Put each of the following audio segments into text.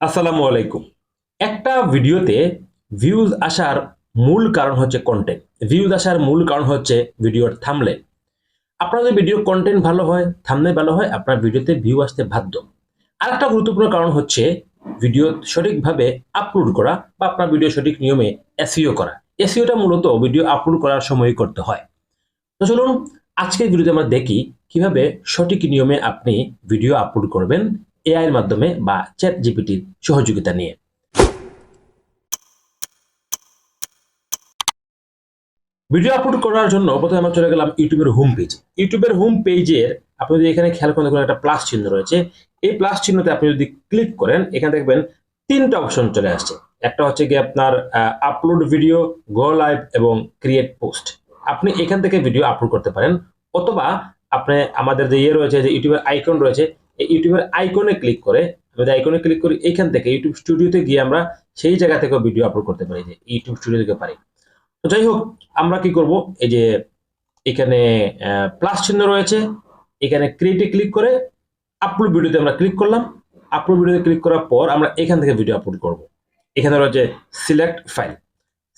আসসালামু আলাইকুম। একটা ভিডিওতে ভিউজ আসার মূল কারণ হচ্ছে কন্টেন্ট ভিউজ আসার মূল কারণ হচ্ছে ভিডিওর থামলে আপনার যদি ভিডিও কন্টেন্ট ভালো হয় থামলে ভালো হয়, আপনার ভিডিওতে ভিউ আসতে বাধ্য। আরেকটা গুরুত্বপূর্ণ কারণ হচ্ছে ভিডিও সঠিকভাবে আপলোড করা বা আপনার ভিডিও সঠিক নিয়মে এসিও করা। এসিওটা মূলত ভিডিও আপলোড করার সময়ই করতে হয়। তো চলুন, আজকের ভিডিওতে আমরা দেখি কীভাবে সঠিক নিয়মে আপনি ভিডিও আপলোড করবেন এআই এর মাধ্যমে বা চ্যাট জিপিটির সহযোগিতা নিয়ে। ভিডিও আপলোড করার জন্য প্রথমে আমরা চলে গেলাম ইউটিউবের হোম পেজ ইউটিউবের হোম পেজের আপনি যদি এখানে খেয়াল করেন, দেখুন একটা প্লাস চিহ্ন রয়েছে। এই প্লাস চিহ্নতে আপনি যদি ক্লিক করেন, এখানে দেখবেন তিনটা অপশন চলে আসছে। একটা হচ্ছে কি আপনার আপলোড ভিডিও গো লাইভ এবং ক্রিয়েট পোস্ট আপনি এখান থেকে ভিডিও আপলোড করতে পারেন। অথবা আপনি আমাদের যে ইয়ে রয়েছে, যে ইউটিউবের আইকন রয়েছে এই ইউটিউবের আইকনে ক্লিক করে আমি যদি আইকনে ক্লিক করি, এখান থেকে ইউটিউব স্টুডিওতে গিয়ে আমরা সেই জায়গা থেকেও ভিডিও আপলোড করতে পারি, যে ইউটিউব স্টুডিও থেকে পারি। তো যাই হোক, আমরা কি করব? এই যে এখানে প্লাস চিহ্ন রয়েছে, এখানে ক্রিয়েটে ক্লিক করে আপলোড ভিডিওতে আমরা ক্লিক করলাম। আপলোড ভিডিওতে ক্লিক করার পর আমরা এখান থেকে ভিডিও আপলোড করব। এখানে রয়েছে সিলেক্ট ফাইল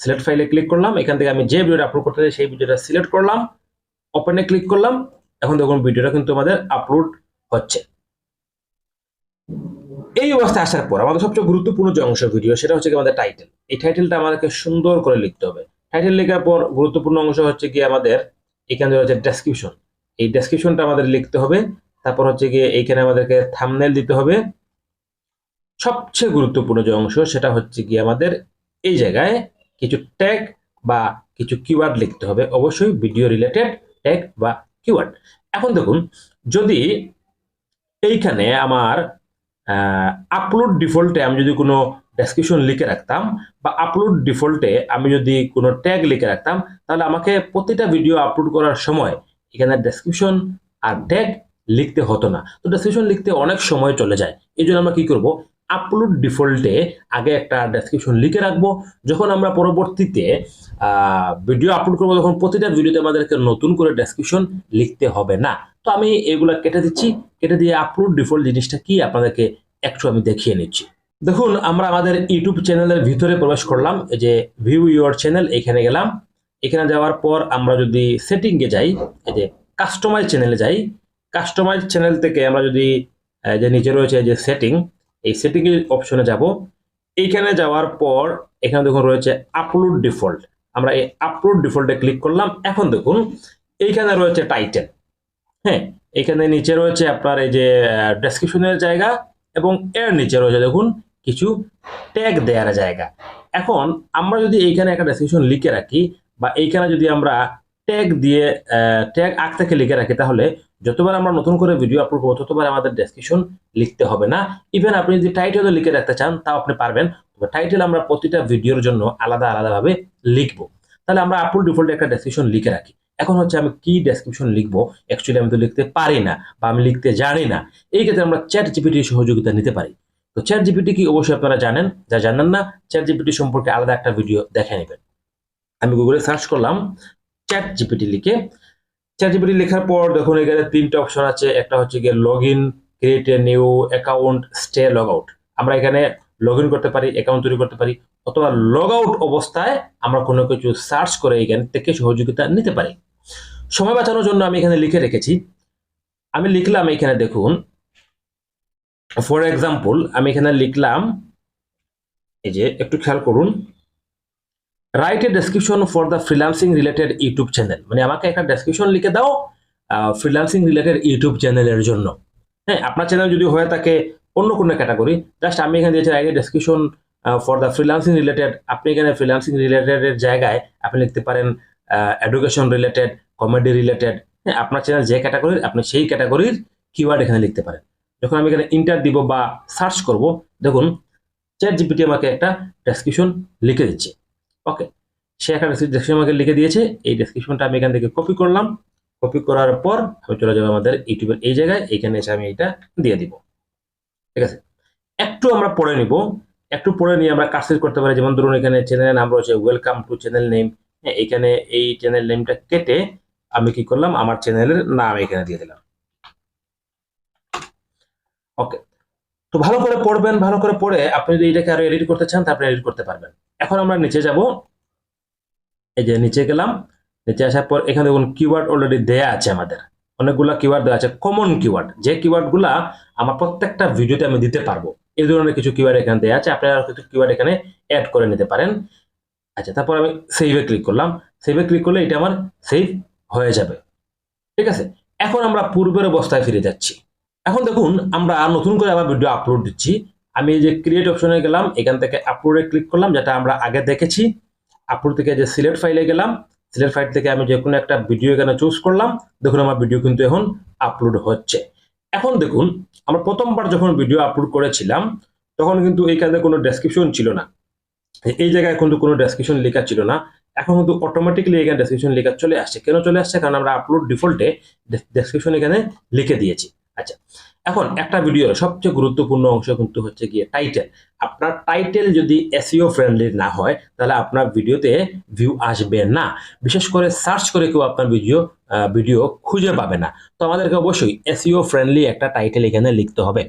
সিলেক্ট ফাইলে ক্লিক করলাম, এখান থেকে আমি যে ভিডিওটা আপলোড করতে চাই, সেই ভিডিওটা সিলেক্ট করলাম ওপেনে ক্লিক করলাম। এখন দেখুন ভিডিওটা কিন্তু আমাদের আপলোড হচ্ছে। এই অবস্থায় আসার পর আমাদের সবচেয়ে গুরুত্বপূর্ণ যে অংশ ভিডিও সেটা হচ্ছে কি আমাদের টাইটেল এই টাইটেলটা আমাদেরকে সুন্দর করে লিখতে হবে। টাইটেল লেখার পর গুরুত্বপূর্ণ অংশ হচ্ছে কি আমাদের এখানে রয়েছে ডেসক্রিপশন এই ডেসক্রিপশনটা আমাদের লিখতে হবে। তারপর হচ্ছে গিয়ে এইখানে আমাদেরকে থামনেল দিতে হবে। সবচেয়ে গুরুত্বপূর্ণ যে অংশ, সেটা হচ্ছে কি আমাদের এই জায়গায় কিছু ট্যাগ বা কিছু কিওয়ার্ড লিখতে হবে। অবশ্যই ভিডিও রিলেটেড ট্যাগ বা কিওয়ার্ড এখন দেখুন, যদি এইখানে আমার আপলোড ডিফল্টে আমি যদি কোনো ডেসক্রিপশন লিখে রাখতাম বা আপলোড ডিফল্টে আমি যদি কোনো ট্যাগ লিখে রাখতাম, তাহলে আমাকে প্রতিটা ভিডিও আপলোড করার সময় এখানে ডেসক্রিপশন আর ট্যাগ লিখতে হতো না। তো ডেসক্রিপশন লিখতে অনেক সময় চলে যায়। এই জন্য আমরা কী করব? আপলোড ডিফল্টে আগে একটা ডেসক্রিপশন লিখে রাখব। যখন আমরা পরবর্তীতে ভিডিও আপলোড করব, তখন প্রতিটা ভিডিওতে আমাদেরকে নতুন করে ডেসক্রিপশন লিখতে হবে না। তো আমি এগুলা কেটে দিচ্ছি। কেটে দিয়ে আপলোড ডিফল্ট জিনিসটা কি আপনাদেরকে একটু আমি দেখিয়ে নিচ্ছি। দেখুন, আমরা আমাদের ইউটিউব চ্যানেলের ভিতরে প্রবেশ করলাম। যে ভিউ ইউর চ্যানেল এখানে গেলাম। এখানে যাওয়ার পর আমরা যদি সেটিংয়ে যাই, এই যে কাস্টমাইজ চ্যানেলে যাই কাস্টমাইজ চ্যানেল থেকে আমরা যদি যে নিচে রয়েছে যে সেটিং এই সেটিং অপশনে যাব। এইখানে যাওয়ার পর এখানে দেখুন রয়েছে আপলোড ডিফল্ট আমরা এই আপলোড ডিফল্টে ক্লিক করলাম। এখন দেখুন, এইখানে রয়েছে টাইটেল হ্যাঁ এখানে নিচে রয়েছে আপনার এই যে ডেসক্রিপশনের জায়গা এবং এর নিচে রয়েছে দেখুন, কিছু ট্যাগ দেওয়ার জায়গা। এখন আমরা যদি এইখানে একটা ডেসক্রিপশন লিখে রাখি বা এইখানে যদি আমরা ট্যাগ দিয়ে ট্যাগ আগ থেকে লিখে রাখি তাহলে যতবার আমরা নতুন করে ভিডিও আপলোড করব, ততবার আমাদের ডেসক্রিপশন লিখতে হবে না। ইভেন আপনি যদি টাইটেলও লিখে রাখতে চান, তাও আপনি পারবেন। তবে টাইটেল আমরা প্রতিটা ভিডিওর জন্য আলাদা আলাদাভাবে লিখব। তাহলে আমরা আপলোড ডিফল্টে একটা ডেসক্রিপশন লিখে রাখি। এখন হচ্ছে আমি কি ডেসক্রিপশন লিখব? অ্যাকচুয়ালি আমি তো লিখতে পারি না বা আমি লিখতে জানি না। এই ক্ষেত্রে আমরা চ্যাট জিপিটির সহযোগিতা নিতে পারি। তো চ্যাট জিপিটি কি অবশ্যই আপনারা জানেন? যা জানেন না চ্যাট জিপিটি সম্পর্কে আলাদা একটা ভিডিও দেখে নেবেন। আমি গুগলে সার্চ করলাম চ্যাট জিপিটি লিখে চ্যাট জিপিটি লেখার পর দেখুন এখানে তিনটে অপশন আছে। একটা হচ্ছে গিয়ে log in create a new account stay log out আমরা এখানে লগ ইন করতে পারি অ্যাকাউন্ট তৈরি করতে পারি, অথবা লগ আউট অবস্থায় আমরা কোনো কিছু সার্চ করে এখান থেকে সহযোগিতা নিতে পারি। সময় বাঁচানোর জন্য আমি এখানে লিখে রেখেছি। আমি লিখলাম এখানে দেখুন ফর এক্সাম্পল আমি এখানে লিখলাম, এই যে একটু খেয়াল করুন write a description for the freelancing related YouTube channel মানে আমাকে একটা ডেসক্রিপশন লিখে দাও ফ্রিলান্সিং রিলেটেড ইউটিউব চ্যানেলের জন্য। হ্যাঁ আপনার চ্যানেল যদি হয়ে থাকে অন্য কোনো ক্যাটাগরি জাস্ট আমি এখানে দিয়েছি write a description for the freelancing related আপনি এখানে ফ্রিলান্সিং রিলেটেডের জায়গায় আপনি লিখতে পারেন এডুকেশন রিলেটেড কমেডি রিলেটেড হ্যাঁ আপনার চ্যানেল যে ক্যাটাগরির আপনি সেই ক্যাটাগরির কিওয়ার্ড এখানে লিখতে পারেন। যখন আমি এখানে ইন্টার দিব বা সার্চ করব, দেখুন চ্যাট জিপিটি আমাকে একটা ডেসক্রিপশন লিখে দিচ্ছে। ওকে সে একটা ডেসক্রিপশন আমাকে লিখে দিয়েছে। এই ডেসক্রিপশনটা আমি এখান থেকে কপি করলাম। কপি করার পর আমি চলে যাব আমাদের ইউটিউবের এই জায়গায়। এইখানে এসে আমি এটা দিয়ে দিব। ঠিক আছে? একটু আমরা পড়ে নিব। একটু পড়ে নিয়ে আমরা কাজ করতে পারি। যেমন ধরুন এখানে চ্যানেলের নাম রয়েছে ওয়েলকাম টু চ্যানেল নেম হ্যাঁ এখানে এই চ্যানেল নেমটা কেটে আমি কি করলাম? আমার চ্যানেলের নাম এখানে দিয়ে দিলাম। ওকে তো ভালো করে পড়বেন, ভালো করে পড়ে আপনি যদি এটাকে আরও এডিট করতে চান, তারপরে এডিট করতে পারবেন। এখন আমরা নিচে যাব। এই যে নিচে গেলাম। নিচে আসার পর এখানে দেখুন কিওয়ার্ড অলরেডি দেয়া আছে আমাদের। অনেকগুলা কিওয়ার্ড দেওয়া আছে কমন কিওয়ার্ড যে কিওয়ার্ডগুলা আমার প্রত্যেকটা ভিডিওতে আমি দিতে পারব। এই ধরনের কিছু কিওয়ার্ড এখানে দেওয়া আছে। আপনারা আরও কিছু কিওয়ার্ড এখানে অ্যাড করে নিতে পারেন। আচ্ছা তারপর আমি সেভে ক্লিক করলাম। সেভে ক্লিক করলে এটা আমার সেভ হয়ে যাবে। ঠিক আছে? এখন আমরা পূর্বের অবস্থায় ফিরে যাচ্ছি। এখন দেখুন, আমরা নতুন করে আবার ভিডিও আপলোড দিচ্ছি। আমি যে ক্রিয়েট অপশনে গেলাম, এখান থেকে আপলোডে ক্লিক করলাম, যেটা আমরা আগে দেখেছি। আপলোড থেকে যে সিলেক্ট ফাইলে গেলাম সিলেক্ট ফাইল থেকে আমি যে কোনো একটা ভিডিও এখানে চুজ করলাম। দেখুন আমার ভিডিও কিন্তু এখন আপলোড হচ্ছে। এখন দেখুন, আমরা প্রথমবার যখন ভিডিও আপলোড করেছিলাম, তখন কিন্তু এইখানে কোনো ডেসক্রিপশন ছিল না। এই জায়গায় কিন্তু কোনো ডেসক্রিপশন লেখা ছিল না। এখন কিন্তু অটোমেটিকলি এখানে ডেসক্রিপশন লেখা চলে আসছে। কেন চলে আসছে? কারণ আমরা আপলোড ডিফল্টে ডেসক্রিপশন এখানে লিখে দিয়েছি। আচ্ছা এখন একটা ভিডিওর সবচেয়ে গুরুত্বপূর্ণ অংশ কিন্তু হচ্ছে গিয়ে টাইটেল আপনার টাইটেল যদি এসিও ফ্রেন্ডলি না হয়, তাহলে আপনার ভিডিওতে ভিউ আসবে না। বিশেষ করে সার্চ করে কেউ আপনার ভিডিও ভিডিও খুঁজে পাবে না। তো আমাদেরকে অবশ্যই এসিও ফ্রেন্ডলি একটা টাইটেল এখানে লিখতে হবে।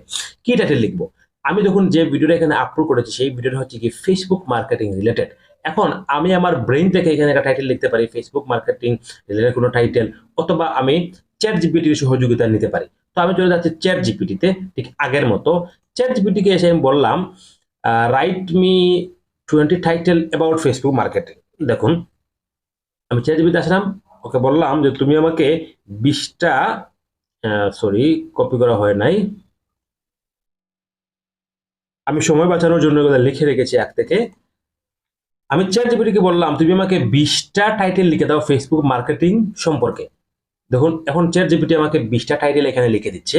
কি টাইটেল লিখব? আমি যখন যে ভিডিওটা এখানে আপলোড করেছি, সেই ভিডিওটা হচ্ছে কি ফেসবুক মার্কেটিং রিলেটেড এখন আমি আমার ব্রেইন থেকে এখানে একটা টাইটেল লিখতে পারি ফেসবুক মার্কেটিং রিলেটেড কোনো টাইটেল অথবা আমি চ্যাট জিপিটির সহযোগিতা নিতে পারি। তো আমি চলে যাচ্ছি চ্যাট জিপিটিতে ঠিক আগের মতো। চ্যাট জিপিটিকে এসে আমি বললাম write me twenty title about Facebook marketing দেখুন, আমি চ্যাট জিপিতে আসলাম, ওকে বললাম যে তুমি আমাকে বিশটা সরি কপি করা হয় নাই। আমি সময় বাঁচানোর জন্য লিখে রেখেছি এক থেকে। আমি চ্যাট জিপিটিকে বললাম, তুমি আমাকে বিশটা টাইটেল লিখে দাও ফেসবুক মার্কেটিং সম্পর্কে। দেখুন, এখন চ্যাট জিপিটি আমাকে বিশটা টাইটেল এখানে লিখে দিচ্ছে।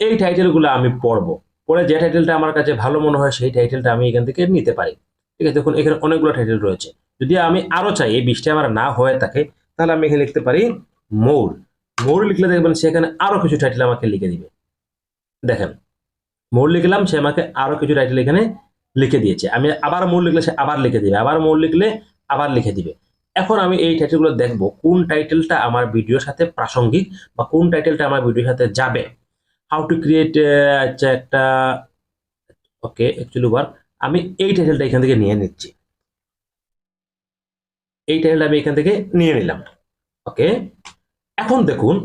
এই টাইটেলগুলো আমি পড়ব। পরে যে টাইটেলটা আমার কাছে ভালো মনে হয়, সেই টাইটেলটা আমি এখান থেকে নিতে পারি। ঠিক আছে, দেখুন, এখানে অনেকগুলো টাইটেল রয়েছে। যদি আমি আরও চাই, এই বিশটা আমার না হয়ে থাকে, তাহলে আমি এখানে লিখতে পারি মৌর। মৌর লিখলে দেখবেন সেখানে আরও কিছু টাইটেল আমাকে লিখে দিবে। দেখেন, মৌর লিখলাম, সে আমাকে আরও কিছু টাইটেল এখানে লিখে দিয়েছে। আমি আবার মৌর লিখলে সে আবার লিখে দিবে। আবার মৌর লিখলে আবার লিখে দিবে। এখন আমি এই টাইটেলগুলো দেখব, কোন টাইটেলটা আমার ভিডিওর সাথে প্রাসঙ্গিক বা কোন টাইটেলটা আমার ভিডিওর সাথে যাবে। হাউ টু ক্রিয়েট আচ্ছা একটা ওকে অ্যাকচুয়ালি ওয়ার্ক আমি এই টাইটেলটা এখান থেকে নিয়ে নিচ্ছি। এই টাইটেলটা আমি এখান থেকে নিয়ে নিলাম ওকে এখন দেখুন,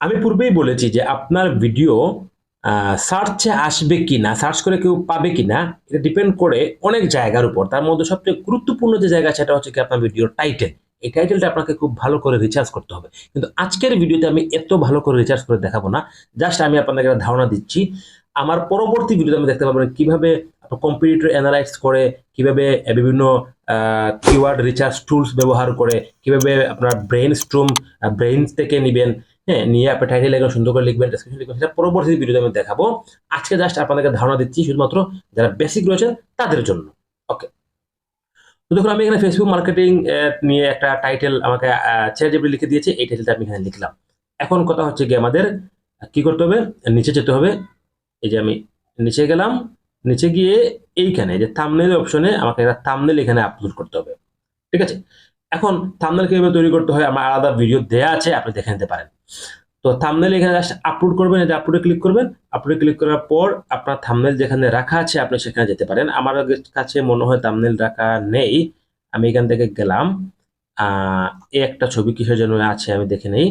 আমি পূর্বেই বলেছি যে আপনার ভিডিও সার্চে আসবে কি না সার্চ করে কেউ পাবে কি না এটা ডিপেন্ড করে অনেক জায়গার উপর। তার মধ্যে সবচেয়ে গুরুত্বপূর্ণ যে জায়গা, সেটা হচ্ছে কি আপনার ভিডিওর টাইটেল এই টাইটেলটা আপনাকে খুব ভালো করে রিচার্জ করতে হবে। কিন্তু আজকের ভিডিওতে আমি এত ভালো করে রিচার্জ করে দেখাবো না। জাস্ট আমি আপনাদেরকে একটা ধারণা দিচ্ছি। আমার পরবর্তী ভিডিওতে আমি দেখতে পাবেন কীভাবে কম্পিউটার অ্যানালাইজ করে, কীভাবে বিভিন্ন কিওয়ার্ড রিচার্জ টুলস ব্যবহার করে, কীভাবে আপনার ব্রেন স্ট্রুম ব্রেন থেকে নেবেন। হ্যাঁ নিয়ে আপনি টাইটেল একদম সুন্দর করে লিখবেন ডেসক্রিপশন লিখবেন, সেটা পরবর্তী ভিডিওতে আমি দেখাবো। আজকে জাস্ট আপনাদেরকে ধারণা দিচ্ছি শুধুমাত্র যারা বেসিক রয়েছে তাদের জন্য। ওকে তো দেখুন, আমি এখানে ফেসবুক মার্কেটিং নিয়ে একটা টাইটেল আমাকে ছেড়ে লিখে দিয়েছে, এই টাইটেলটা আমি এখানে লিখলাম। এখন কথা হচ্ছে কি আমাদের, কি করতে হবে? নিচে যেতে হবে। এই যে আমি নিচে গেলাম, নিচে গিয়ে এইখানে, যে থামনেল অপশনে আমাকে একটা থামনেল এখানে আপলোড করতে হবে। ঠিক আছে? এখন থামনেল কীভাবে তৈরি করতে হয়, আমার আলাদা ভিডিও দেয়া আছে, আপনি দেখে নিতে পারেন। তো থামনেল এখানে জাস্ট আপলোড করবেন এটা আপলোডে ক্লিক করবেন আপলোডে ক্লিক করার পর আপনার থামনেল যেখানে রাখা আছে, আপনি সেখানে যেতে পারেন। আমার কাছে মনে হয় থামনেল রাখা নেই, আমি এখান থেকে গেলাম এই একটা ছবি কিসের জন্য আছে আমি দেখে নেই।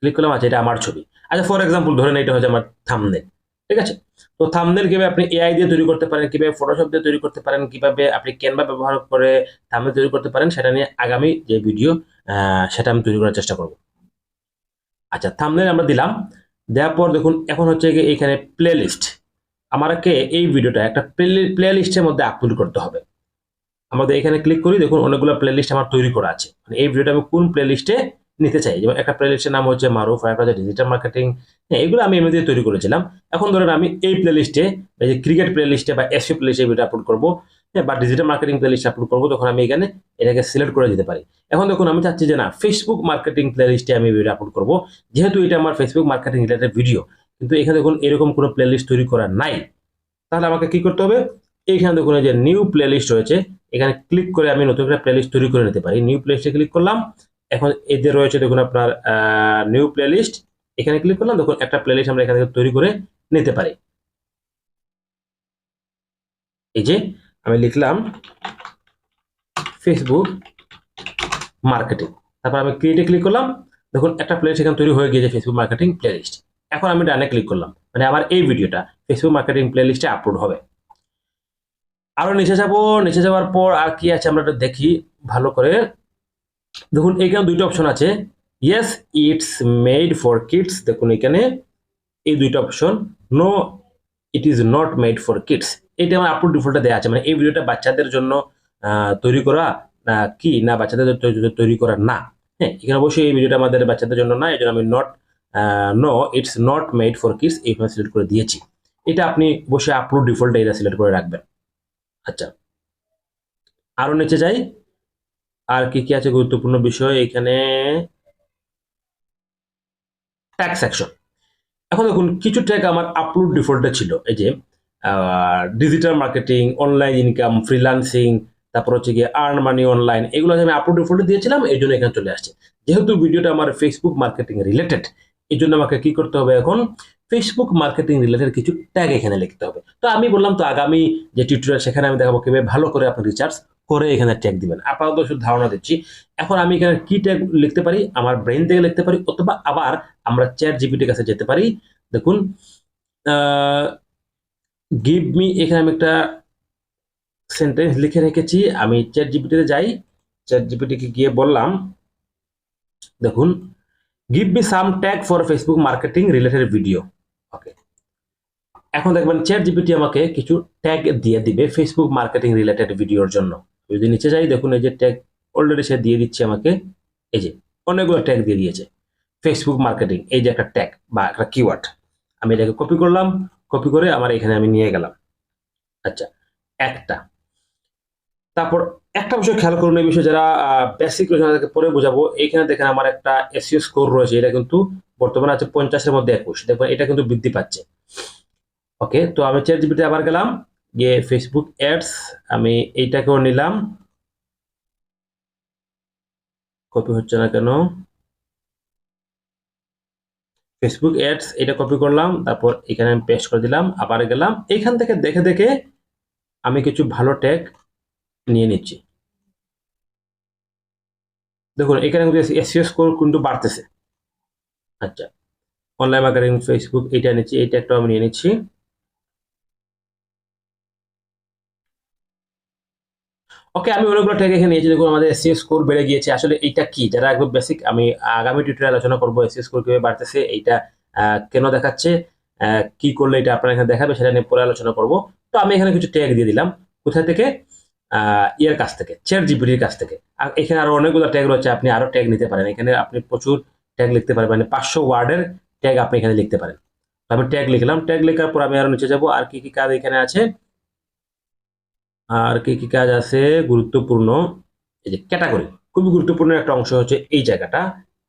ক্লিক করলাম আচ্ছা এটা আমার ছবি। আচ্ছা ফর এক্সাম্পল ধরেন এটা হচ্ছে আমার থামনেল ঠিক আছে? তো থামনেল কীভাবে আপনি এআই দিয়ে তৈরি করতে পারেন, কীভাবে ফটোশপ দিয়ে তৈরি করতে পারেন, কীভাবে আপনি ক্যানভা ব্যবহার করে থামনেল তৈরি করতে পারেন, সেটা নিয়ে আগামী যে ভিডিও সেটা আমি তৈরি করার চেষ্টা করব। আচ্ছা থামনেল আমরা দিলাম। দেওয়ার পর দেখুন, এখন হচ্ছে গিয়ে এইখানে প্লে লিস্ট আমাকে এই ভিডিওটা একটা প্লে লিস্টের মধ্যে আপলোড করতে হবে। আমাদের এখানে ক্লিক করি, দেখুন অনেকগুলো প্লে লিস্ট আমার তৈরি করা আছে। মানে এই ভিডিওটা আমি কোন প্লে লিস্টে নিতে চাই। যেমন একটা প্লেলিস্টের নাম হচ্ছে মারুফ একটা ডিজিটাল মার্কেটিং হ্যাঁ এগুলো আমি এমনিতে তৈরি করেছিলাম। এখন ধরেন আমি এই প্লেলিস্টে এই যে ক্রিকেট প্লেলিস্টে বা এসি প্লে লিস্টে ভিডিও আপলোড করব হ্যাঁ বা ডিজিটাল মার্কেটিং প্লে লিস্টে আপলোড করব, তখন আমি এখানে এটাকে সিলেক্ট করে দিতে পারি। এখন দেখুন, আমি চাচ্ছি যে না ফেসবুক মার্কেটিং প্লে লিস্টে আমি ভিডিও আপলোড করব। যেহেতু এটা আমার ফেসবুক মার্কেটিং রিলেটেড ভিডিও কিন্তু এখানে দেখুন, এরকম কোনো প্লে লিস্ট তৈরি করা নাই। তাহলে আমাকে কি করতে হবে? এইখানে দেখুন যে নিউ প্লে লিস্ট রয়েছে, এখানে ক্লিক করে আমি নতুন একটা প্লে লিস্ট তৈরি করে নিতে পারি। নিউ প্লে লিস্টে ক্লিক করলাম এখন এদের রয়েছে দেখুন আপনার নিউ প্লে লিস্ট এখানে ক্লিক করলাম, দেখুন একটা প্লে লিস্ট আমরা এখান থেকে তৈরি করে নিতে পারি। এই যে আমি লিখলাম ফেসবুক মার্কেটিং তারপর আমি ক্রিয়েটে ক্লিক করলাম, দেখুন একটা প্লে এখানে তৈরি হয়ে গিয়েছে ফেসবুক মার্কেটিং প্লে লিস্ট এখন আমি ডানে ক্লিক করলাম মানে আমার এই ভিডিওটা ফেসবুক মার্কেটিং প্লে লিস্টে আপলোড হবে। আরও নিচে যাব, নিচে যাওয়ার পর আর কি আছে আমরা দেখি, ভালো করে দেখুন, এখানে দুইটা অপশন আছে। Yes it's made for kids দেখুন, এখানে এই দুইটা option no it is not made for kids এটা আমার আপলোড ডিফল্টে দেওয়া আছে। মানে এই ভিডিওটা বাচ্চাদের জন্য তৈরি করা না কি? না, বাচ্চাদের তৈরি করা না। হ্যাঁ এখানে অবশ্যই এই ভিডিওটা আমাদের বাচ্চাদের জন্য না। এই জন্য আমি not no it's not made for kids এইভাবে সিলেক্ট করে দিয়েছি। এটা আপনি অবশ্যই আপলোড ডিফল্ট এটা সিলেক্ট করে রাখবেন। আচ্ছা। আরও নিচে যাই। আর কি কি আছে গুরুত্বপূর্ণ বিষয়? এখানে ট্যাগ সেকশন এখন দেখুন, কিছু ট্যাগ আমার আপলোড ডিফল্টে ছিল। এই যে digital marketing online income freelancing তারপর হচ্ছে গিয়ে আর্ন মানি অনলাইন এগুলো আমি আপলোড ডিফল্টে দিয়েছিলাম, এই জন্য এখানে চলে আসছে। যেহেতু ভিডিওটা আমার ফেসবুক মার্কেটিং রিলেটেড এই জন্য আমাকে কি করতে হবে এখন? ফেসবুক মার্কেটিং রিলেটেড কিছু ট্যাগ এখানে লিখতে হবে। তো আমি বললাম, তো আগামী যে টিউটোরিয়াল সেখানে আমি দেখাবো কীভাবে ভালো করে আপনি রিচার্জ করে এখানে ট্যাগ দিবেন। আপাতত শুধু ধারণা দিচ্ছি, এখন আমি এখানে কি ট্যাগ লিখতে পারি? আমার ব্রেন থেকে লিখতে পারি, অথবা আবার আমরা চ্যাট জিপিটির কাছে যেতে পারি। দেখুন গিভ মি এখানে আমি একটা সেন্টেন্স লিখে রেখেছি, আমি চ্যাট জিপিটিতে যাই চ্যাট জিপিটিকে গিয়ে বললাম, দেখুন give me some tag for Facebook marketing related video okay এখন দেখবেন চ্যাট জিপিটি আমাকে কিছু ট্যাগ দিয়ে দিবে ফেসবুক মার্কেটিং রিলেটেড ভিডিওর জন্য। যদি নিচে যাই, দেখুন এই যে ট্যাগ অলরেডি সে দিয়ে দিচ্ছে আমাকে। এই যে অনেকগুলো ট্যাগ দিয়ে দিয়েছে। ফেসবুক মার্কেটিং এই যে একটা ট্যাগ বা একটা কিওয়ার্ড আমি এটাকে কপি করলাম কপি করে আমার এখানে আমি নিয়ে গেলাম। আচ্ছা একটা। তারপর একটা বিষয় খেয়াল করুন, এই বিষয়ে যারা বেসিক তাদেরকে পরে বোঝাবো। এইখানে দেখেন আমার একটা এসিও স্কোর রয়েছে, এটা কিন্তু বর্তমানে আছে পঞ্চাশের মধ্যে একুশ। দেখবেন এটা কিন্তু বৃদ্ধি পাচ্ছে। ওকে তো আমি চ্যাট জিপিতে আবার গেলাম। গিয়ে ফেসবুক অ্যাডস আমি এইটাকেও নিলাম। কপি হচ্ছে না কেন? ফেসবুক অ্যাডস এটা কপি করলাম, তারপর এখানে আমি পেস্ট করে দিলাম, আবার গেলাম। এইখান থেকে দেখে দেখে আমি কিছু ভালো ট্যাগ নিয়ে নিচ্ছি। দেখুন, এখানে কিন্তু এসিও স্কোর কিন্তু বাড়তেছে। আচ্ছা অনলাইন মার্কেটিং ফেসবুক এটা নিচ্ছি এই ট্যাগটাও আমি নিয়ে নিচ্ছি। ওকে আমি অনেকগুলো ট্যাগ এখানে নিয়েছি, দেখুন আমাদের এসিও স্কোর বেড়ে গিয়েছে। আসলে এইটা কি? যারা একদম বেসিক আমি আগামী টিউটোরিয়াল আলোচনা করব এসিও স্কোর কীভাবে বাড়তেছে, এইটা কেন দেখাচ্ছে কি করলে এটা আপনার এখানে দেখাবে সেটা নিয়ে পরে আলোচনা করব। তো আমি এখানে কিছু ট্যাগ দিয়ে দিলাম। কোথায় থেকে? ইয়ের কাছ থেকে চ্যাট জিপিটির কাছ থেকে। আর এখানে আরও অনেকগুলো ট্যাগ রয়েছে, আপনি আরও ট্যাগ নিতে পারেন। এখানে আপনি প্রচুর ট্যাগ লিখতে পারেন মানে পাঁচশো ওয়ার্ডের ট্যাগ আপনি এখানে লিখতে পারেন। আমি ট্যাগ লিখলাম ট্যাগ লেখার পর আমি আরও নিচে যাব। আর কি কি কাজ এখানে আছে? আর কি কি কাজ আছে? গুরুত্বপূর্ণ, এই যে ক্যাটাগরি খুবই গুরুত্বপূর্ণ একটা অংশ হচ্ছে এই জায়গাটা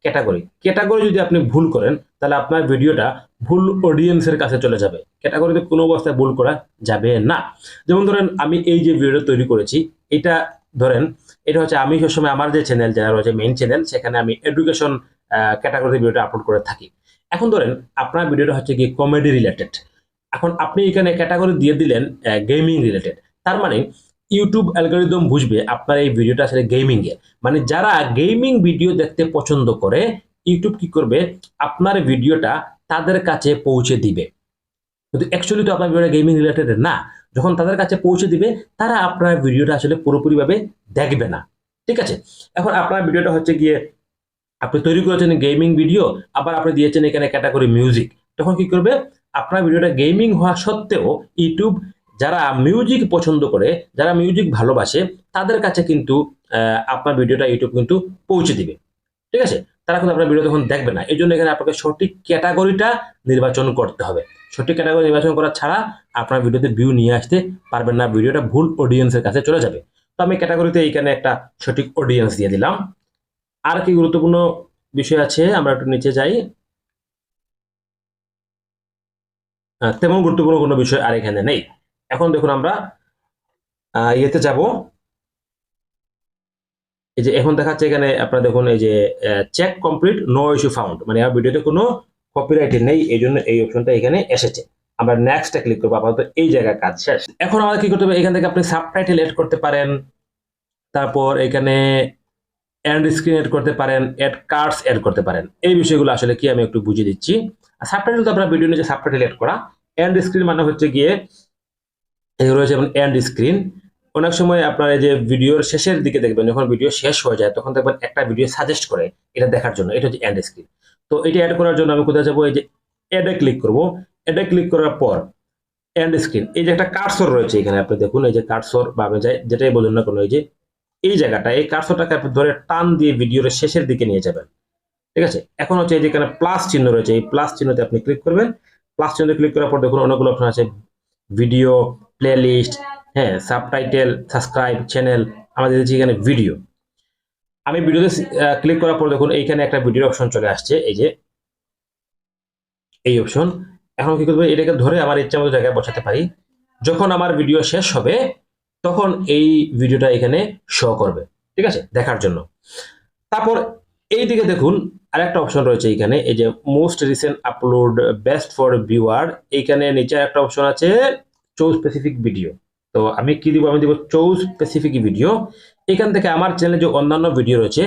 ক্যাটাগরি ক্যাটাগরি যদি আপনি ভুল করেন, তাহলে আপনার ভিডিওটা ভুল অডিয়েন্সের কাছে চলে যাবে। ক্যাটাগরিতে কোনো অবস্থায় ভুল করা যাবে না। যেমন ধরেন, আমি এই যে ভিডিওটা তৈরি করেছি, এটা ধরেন, এটা হচ্ছে আমি সবসময় আমার যে চ্যানেল যারা রয়েছে মেইন চ্যানেল সেখানে আমি এডুকেশন ক্যাটাগরিতে ভিডিওটা আপলোড করে থাকি। এখন ধরেন, আপনার ভিডিওটা হচ্ছে কি কমেডি রিলেটেড এখন আপনি এখানে ক্যাটাগরি দিয়ে দিলেন গেমিং রিলেটেড তার মানে ইউটিউব অ্যালগোরিদম বুঝবে আপনার এই ভিডিওটা আসলে গেমিং এর। মানে যারা গেমিং ভিডিও দেখতে পছন্দ করে ইউটিউব কি করবে? আপনার ভিডিওটা তাদের কাছে পৌঁছে দিবে। কিন্তু অ্যাকচুয়ালি তো আপনার ভিডিওটা গেমিং রিলেটেড না। যখন তাদের কাছে পৌঁছে দিবে, তারা আপনার ভিডিওটা আসলে পুরোপুরিভাবে দেখবে না। ঠিক আছে? এখন আপনার ভিডিওটা হচ্ছে গিয়ে আপনি তৈরি করেছেন গেমিং ভিডিও আবার আপনি দিয়েছেন এখানে ক্যাটাগরি মিউজিক তখন কি করবে? আপনার ভিডিওটা গেমিং হওয়া সত্ত্বেও ইউটিউব যারা মিউজিক পছন্দ করে, যারা মিউজিক ভালোবাসে, তাদের কাছে কিন্তু আপনার ভিডিওটা ইউটিউব কিন্তু পৌঁছে দিবে। ঠিক আছে? তারা কিন্তু আপনার ভিডিও তখন দেখবে না। এই জন্য এখানে আপনাকে সঠিক ক্যাটাগরিটা নির্বাচন করতে হবে। সঠিক ক্যাটাগরি নির্বাচন করা ছাড়া আপনার ভিডিওতে ভিউ নিয়ে আসতে পারবেন না। ভিডিওটা ভুল অডিয়েন্সের কাছে চলে যাবে। তো আমি ক্যাটাগরিতে এইখানে একটা সঠিক অডিয়েন্স দিয়ে দিলাম। আর কি গুরুত্বপূর্ণ বিষয় আছে, আমরা একটু নিচে যাই। তেমন গুরুত্বপূর্ণ কোনো বিষয় আর এখানে নেই। এখন দেখুন আমরা ইয়েতে যাব। এই যে এখন দেখাচ্ছে এখানে আপনারা দেখুন এই যে check complete no issue found মানে আমার ভিডিওতে কোনো কপিরাইট নেই, এই জন্য এই অপশনটা এখানে এসেছে। আমরা নেক্সটে ক্লিক করব, আপাতত এই জায়গায় কাজ শেষ। এখন আমাদের কি করতে হবে? এখান থেকে আপনি সাবটাইটেল এড করতে পারেন। তারপর এখানে এন্ড স্ক্রিন এড করতে পারেন এড কার্ডস এড করতে পারেন। এই বিষয়গুলো আসলে কি আমি একটু বুঝিয়ে দিচ্ছি। সাবটাইটেল তো আপনার ভিডিও নিচে সাবটাইটেল এড করা এন্ড স্ক্রিন মানে হচ্ছে গিয়ে রয়েছে যেমন এন্ড স্ক্রিন অনেক সময় আপনার এই যে ভিডিওর শেষের দিকে দেখবেন, যখন ভিডিও শেষ হয়ে যায়, তখন দেখবেন একটা ভিডিও সাজেস্ট করে এটা দেখার জন্য, এটা হচ্ছে এন্ড স্ক্রিন তো এটা অ্যাড করার জন্য আমি কোথায় যাব? এই যে অ্যাডে ক্লিক করব। অ্যাডে ক্লিক করার পর এন্ড স্ক্রিন এই যে একটা কার্সর রয়েছে এখানে, আপনি দেখুন, এই যে কার্সর বা আপনি যাই, যেটাই বলুন না কোনো, এই যে এই জায়গাটা, এই কার্সরটাকে আপনি ধরে টান দিয়ে ভিডিওর শেষের দিকে নিয়ে যাবেন। ঠিক আছে? এখন হচ্ছে এই যে এখানে প্লাস চিহ্ন রয়েছে, এই প্লাস চিহ্নতে আপনি ক্লিক করবেন। প্লাস চিহ্ন ক্লিক করার পর দেখুন, অনেকগুলো অপশন আছে ভিডিও প্লেলিস্ট হ্যাঁ সাবটাইটেল সাবস্ক্রাইব চ্যানেল আমাদের যে এখানে ভিডিও আমি ভিডিওতে ক্লিক করার পর দেখুন, এইখানে একটা ভিডিওর অপশন চলে আসছে, এই যে, এই অপশন এখন কি করব, এটাকে ধরে আমার ইচ্ছা মতো জায়গায় বসাতে পারি। যখন আমার ভিডিও শেষ হবে, তখন এই ভিডিওটা এখানে শো করবে, ঠিক আছে? দেখার জন্য। তারপর এই দিকে দেখুন, আরেকটা অপশন রয়েছে এখানে, এই যে most recent upload best for viewer এইখানে নিচে একটা অপশন আছে চৌ স্পেসিফিক ভিডিও তো আমি কি দিব? আমি দিব চৌ স্পেসিফিক ভিডিও এখান থেকে আমার চ্যানেলে যে অন্যান্য ভিডিও রয়েছে,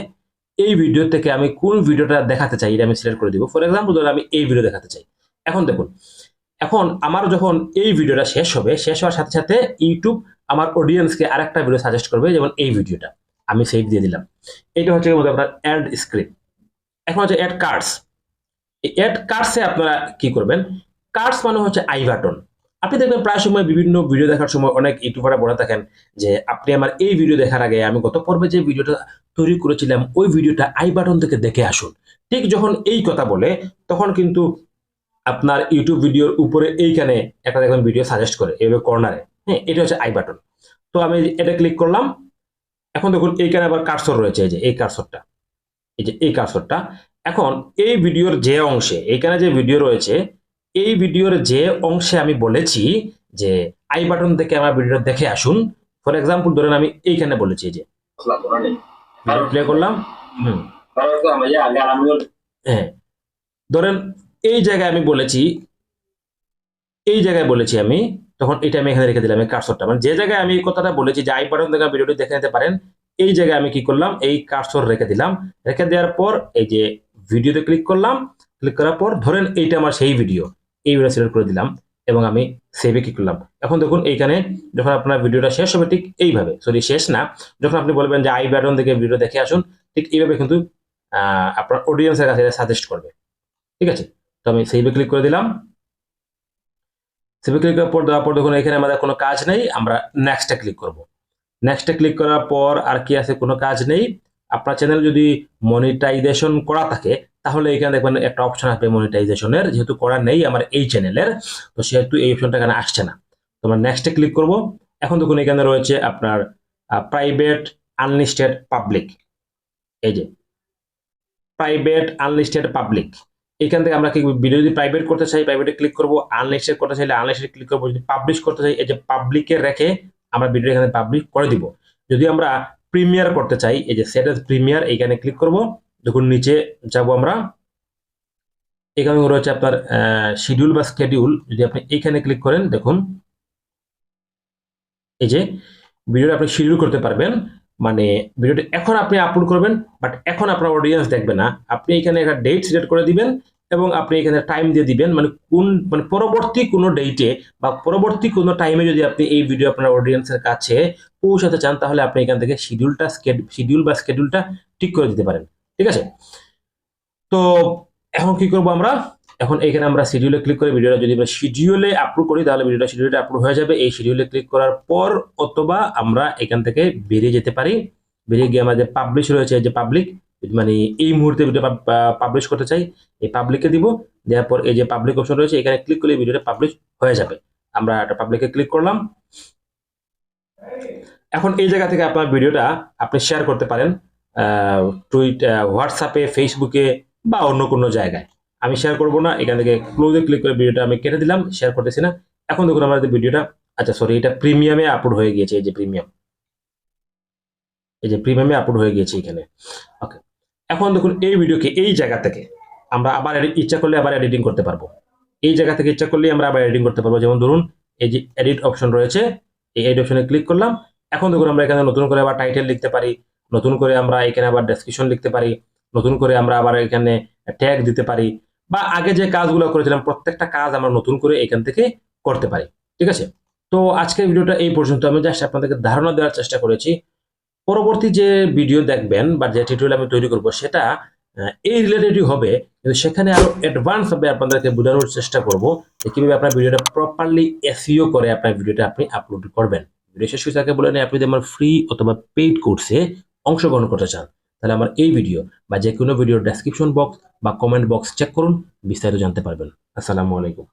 এই ভিডিও থেকে আমি কোন ভিডিওটা দেখাতে চাই, এটা আমি সিলেক্ট করে দিব। ফর এক্সাম্পল ধরুন আমি এই ভিডিও দেখাতে চাই। এখন দেখুন, এখন আমার যখন এই ভিডিওটা শেষ হবে, শেষ হওয়ার সাথে সাথে ইউটিউব আমার অডিয়েন্সকে আরেকটা ভিডিও সাজেস্ট করবে, যেমন এই ভিডিওটা আমি সেভ দিয়ে দিলাম। এটা হচ্ছে আপনার অ্যাড স্ক্রিন এখন হচ্ছে অ্যাড কার্ডস এই অ্যাড কার্ডসে আপনারা কি করবেন? কার্ডস মানে হচ্ছে আই বাটন আপনি দেখবেন প্রায় সময় বিভিন্ন ভিডিও দেখার সময় অনেক ইউটিউবাররা বলে থাকেন যে, আপনি আমার এই ভিডিও দেখার আগে আমি গত পর্বে যে ভিডিওটা তৈরি করেছিলাম, ওই ভিডিওটা আই বাটন থেকে দেখে আসুন। ঠিক যখন এই কথা বলে, তখন কিন্তু আপনার ইউটিউব ভিডিওর উপরে এইখানে একটা দেখবেন ভিডিও সাজেস্ট করে, এইভাবে কর্নারে হ্যাঁ এটা হচ্ছে আই বাটন তো আমি এটা ক্লিক করলাম। এখন দেখুন, এইখানে আবার কার্সর রয়েছে, এই যে, এই কার্সরটা এই যে, এই কার্সরটা এখন এই ভিডিওর যে অংশে, এইখানে যে ভিডিও রয়েছে এই ভিডিওর যে অংশে আমি বলেছি যে আই বাটন থেকে আমার ভিডিওটা দেখে আসুন। ফর এক্সাম্পল ধরেন আমি এইখানে বলেছি যে প্লে করলাম। হুম। হ্যাঁ। ধরেন এই জায়গায় আমি বলেছি, এই জায়গায় বলেছি আমি, তখন এটা আমি এখানে রেখে দিলাম এই কার্সরটা মানে যে জায়গায় আমি কথাটা বলেছি যে আই বাটন থেকে ভিডিওটি দেখে নিতে পারেন, এই জায়গায় আমি কি করলাম, এই কার্সর রেখে দিলাম। রেখে দেওয়ার পর এই যে ভিডিওতে ক্লিক করলাম ক্লিক করার পর ধরেন এইটা আমার সেই ভিডিও এই ভিডিও সিলেক্ট করে দিলাম এবং আমি সেভে ক্লিক করলাম। এখন দেখুন এইখানে যখন আপনার ভিডিওটা শেষ হবে ঠিক এইভাবে। সরি শেষ না। যখন আপনি বলবেন যে আই ব্যাটন থেকে ভিডিও দেখে আসুন, ঠিক এইভাবে কিন্তু আপনার অডিয়েন্সের কাছে সাজেস্ট করবে। ঠিক আছে? তো আমি সেভে ক্লিক করে দিলাম। সেভে ক্লিক করার পর, দেওয়ার পর দেখুন এখানে আমাদের কোনো কাজ নেই। আমরা নেক্সটে ক্লিক করব। নেক্সটে ক্লিক করার পর আর কি আছে? কোনো কাজ নেই। আপনার চ্যানেল যদি মনিটাইজেশন করা থাকে তাহলে এখানে দেখবেন একটা অপশন আসবে মনিটাইজেশনের যেহেতু করা নেই আমার এই চ্যানেলের তো সেহেতু এই অপশনটা এখানে আসছে না। তো আমরা নেক্সটে ক্লিক করব। এখন দেখুন এখানে রয়েছে আপনার প্রাইভেট আনলিস্টেড পাবলিক এই যে প্রাইভেট আনলিস্টেড পাবলিক এখান থেকে আমরা কি ভিডিও যদি প্রাইভেট করতে চাই প্রাইভেটে ক্লিক করব। আনলিস্টেড করতে চাইলে আনলিস্টেড ক্লিক করব। যদি পাবলিশ করতে চাই, এই যে পাবলিকে রেখে আমরা ভিডিও এখানে পাবলিশ করে দিব। যদি আমরা প্রিমিয়ার করতে চাই, এই যে সেট প্রিমিয়ার এখানে ক্লিক করব। দেখুন, নিচে যাব আমরা। এখানে রয়েছে আপনার শিডিউল বা স্কেডিউল যদি আপনি এখানে ক্লিক করেন, দেখুন। এই যে, ভিডিওটা আপনি শিডিউল করতে পারবেন। মানে ভিডিওটি এখন আপনি আপলোড করবেন বাট এখন আপনার অডিয়েন্স দেখবে না। আপনি এখানে একটা ডেট সিলেক্ট করে দিবেন এবং আপনি এখানে টাইম দিয়ে দিবেন। মানে কোন মানে পরবর্তী কোনো ডেটে বা পরবর্তী কোনো টাইমে যদি আপনি এই ভিডিও আপনার অডিয়েন্সের কাছে পৌঁছাতে চান, তাহলে আপনি এখান থেকে শিডিউলটা শিডিউল বা স্কেডিউলটা ঠিক করে দিতে পারেন। ঠিক আছে? তো এখন কি করব আমরা? এখন এখানে আমরা শিডিউলে ক্লিক করে ভিডিওটা যদি আমরা শিডিউলে আপলোড করি, তাহলে ভিডিওটা শিডিউলে আপলোড হয়ে যাবে। এই শিডিউলে ক্লিক করার পর অথবা আমরা এখান থেকে বেরিয়ে যেতে পারি। বেরিয়ে গিয়ে আমাদের পাবলিশ রয়েছে যে পাবলিক মানে এই মুহূর্তে ভিডিও পাবলিশ করতে চাই, এই পাবলিকে দিব। দেওয়ার পর এই যে পাবলিক অপশন রয়েছে, এখানে ক্লিক করলে ভিডিওটা পাবলিশ হয়ে যাবে। আমরা একটা পাবলিকে ক্লিক করলাম। এখন এই জায়গা থেকে আপনার ভিডিওটা আপনি শেয়ার করতে পারেন। টুইট হোয়াটসঅ্যাপে ফেসবুকে বা অন্য কোনো জায়গায়। আমি শেয়ার করব না, এখান থেকে ক্লোজে ক্লিক করে ভিডিওটা আমি কেটে দিলাম শেয়ার করতেছি না। এখন দেখুন আমাদের ভিডিওটা আচ্ছা সরি এটা প্রিমিয়ামে আপলোড হয়ে গিয়েছে, এই যে প্রিমিয়াম এই যে প্রিমিয়ামে আপলোড হয়ে গিয়েছে এখানে। ওকে এখন দেখুন এই ভিডিওকে এই জায়গা থেকে আমরা আবার ইচ্ছা করলে আবার এডিটিং করতে পারব। এই জায়গা থেকে ইচ্ছা করলেই আমরা আবার এডিটিং করতে পারব। যেমন ধরুন, এই যে এডিট অপশন রয়েছে, এই এডিট অপশনে ক্লিক করলাম। এখন দেখুন আমরা এখানে নতুন করে আবার টাইটেল লিখতে পারি। নতুন করে আমরা এখানে আবার ডেসক্রিপশন লিখতে পারি নতুন করে আমরা আবার এখানে ট্যাগ দিতে পারি বা আগে যে কাজগুলো করেছিলাম প্রত্যেকটা কাজ আমরা নতুন করে এখান থেকে করতে পারি ঠিক আছে? তো আজকের ভিডিওটা এই পর্যন্ত আমি জাস্ট আপনাদেরকে ধারণা দেওয়ার চেষ্টা করেছি। পরবর্তী যে ভিডিও দেখবেন বা যে টিউটোরিয়াল আমি তৈরি করব সেটা এই রিলেটেডই হবে কিন্তু সেখানে আরও অ্যাডভান্স ভাবে আপনাদেরকে বোঝানোর চেষ্টা করব যে কীভাবে আপনার ভিডিওটা প্রপারলি এসিও করে আপনার ভিডিওটা আপনি আপলোড করবেন। ভিডিও শেষ থাকে বলে নেই, আপনি যদি আমার ফ্রি অথবা পেইড কোর্সে অংশগ্রহণ করতে চান, তাহলে আমার এই ভিডিও বা যে কোনো ভিডিওর ডেসক্রিপশন বক্স বা কমেন্ট বক্স চেক করুন, বিস্তারিত জানতে পারবেন। আসসালামু আলাইকুম।